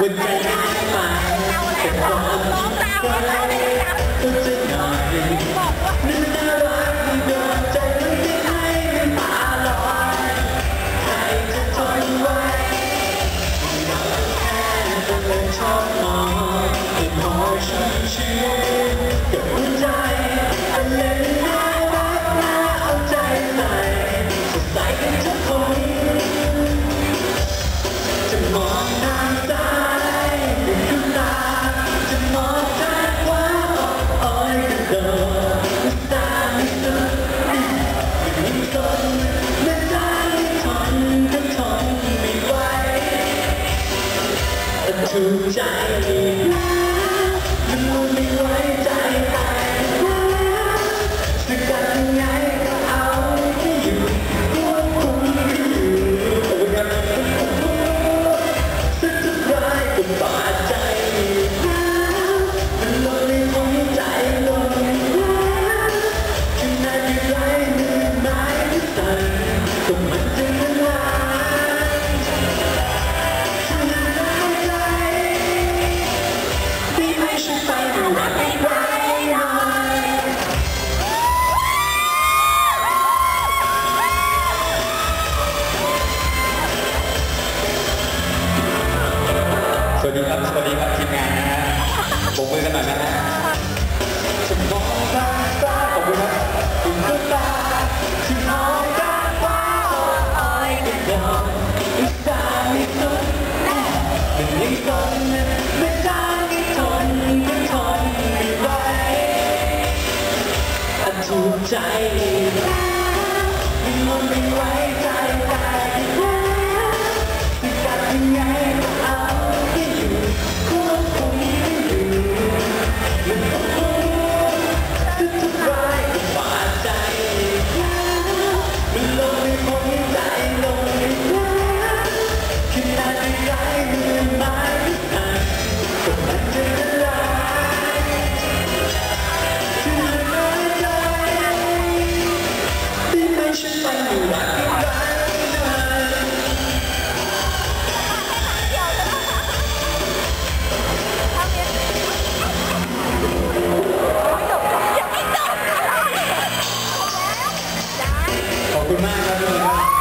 วันใจมาเป็นควมรักใจ 在 กมือกันหน่อยนะฮะฉันมองตาตาขอบคุณครับคุณตาตาฉันมองตาตาอ้อยนิดหน่ออีกตาอีกคนเอีกคนไม่จางอีกทนไม่ทนไม่ไหวอันถูกใจแล้วไม่งไม่วใจตายแล้วที่กัดยังไง Obrigado.